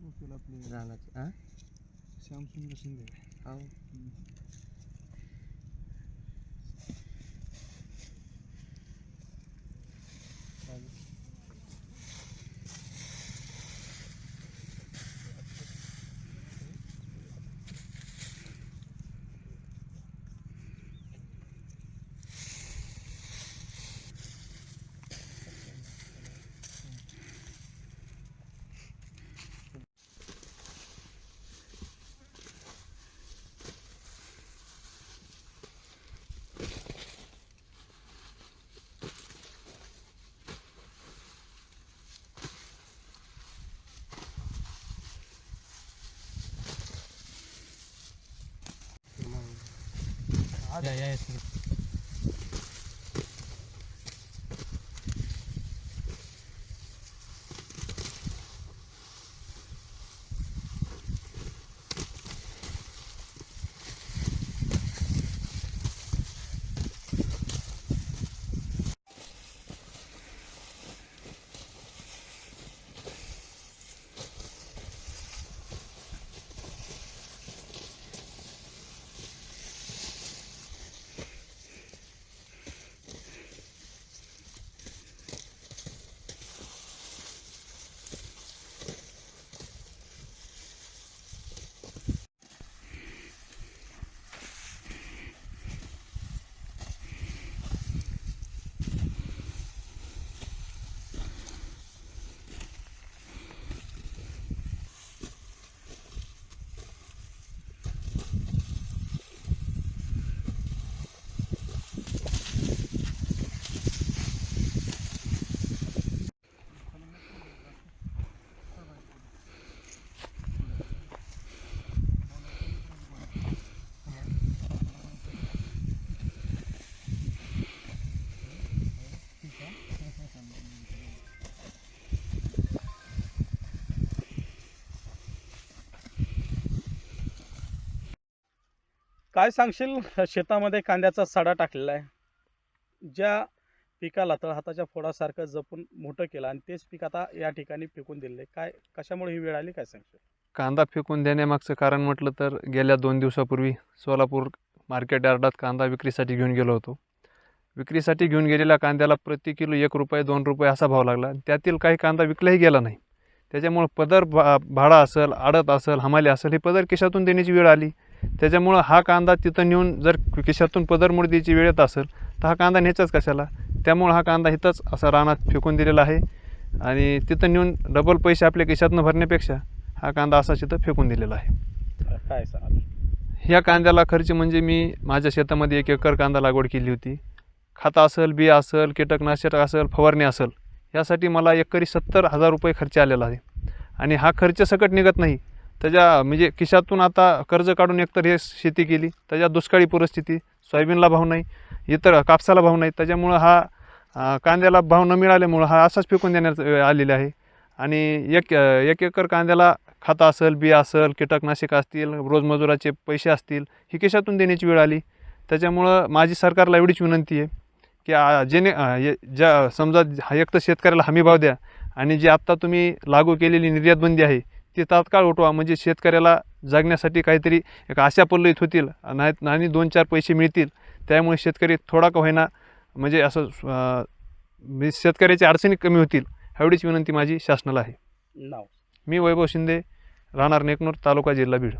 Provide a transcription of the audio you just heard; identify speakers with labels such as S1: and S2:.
S1: रानाचे हां
S2: श्यामसुंदर शिंदे.
S1: हो
S2: या या
S3: काय सांगशील? शेतामध्ये कांद्याचा सडा टाकलेला आहे. ज्या पिकाला तळहाताच्या फोडासारखं जपून मोठं केलं आणि तेच पीक आता या ठिकाणी फेकून दिले काय कशामुळे ही वेळ आली? काय सांगशील?
S4: कांदा फेकून देण्यामागचं कारण म्हटलं तर गेल्या दोन दिवसापूर्वी सोलापूर मार्केट यार्डात कांदा विक्रीसाठी घेऊन गेलो होतो. विक्रीसाठी घेऊन गेलेल्या कांद्याला प्रति किलो एक रुपये दोन रुपये असा भाव लागला आणि त्यातील काही कांदा विकलाही गेला नाही. त्याच्यामुळं पदर भा भाडा असेल आडत असेल हमाली असेल हे पदर केशातून देण्याची वेळ आली. त्याच्यामुळं हा कांदा तिथं नेऊन जर खिशातून पदर मोड द्यायची वेळ येत असेल तर हा कांदा न्यायचाच कशाला? त्यामुळं हा कांदा इथंच असा रानात फेकून दिलेला आहे. आणि तिथं नेऊन डबल पैसे आपल्या खिशातनं भरण्यापेक्षा हा कांदा असा तिथं फेकून दिलेला आहे.
S3: काय सांगाल?
S4: ह्या कांद्याला खर्च म्हणजे मी माझ्या शेतामध्ये एक एकर कांदा लागवड केली होती. खतं असेल बी असेल कीटकनाशक असेल फवारणी असेल यासाठी मला एकरी सत्तर हजार रुपये खर्च आलेला आहे. आणि हा खर्च सकट निघत नाही. त्याच्या म्हणजे खिशातून आता कर्ज काढून एकतर हे शेती केली त्याच्या दुष्काळी परिस्थिती सोयाबीनला भाव नाही इतर कापसाला भाव नाही त्याच्यामुळं हा कांद्याला भाव न मिळाल्यामुळं हा असाच फेकून देण्यात आलेला आहे. आणि एक एक एकर कांद्याला खाता असेल बिया असेल कीटकनाशक असतील रोजमजुराचे पैसे असतील ही खिशातून देण्याची वेळ आली. त्याच्यामुळं माझी सरकारला एवढीच विनंती आहे की जेणे ये- ज्या समजा हा एक तर शेतकऱ्याला हमी भाव द्या आणि जी आत्ता तुम्ही लागू केलेली निर्यातबंदी आहे ती तात्काळ उठवा. म्हणजे शेतकऱ्याला जगण्यासाठी काहीतरी एक आशा पल्लवित होतील. नाहीत आणि दोन चार पैसे मिळतील. त्यामुळे शेतकरी थोडा का होईना म्हणजे असं म्हणजे शेतकऱ्याच्या अडचणी कमी होतील एवढीच विनंती माझी शासनाला आहे.
S3: नाव.
S4: मी वैभव शिंदे राहणार नेकनूर तालुका जिल्हा बीड.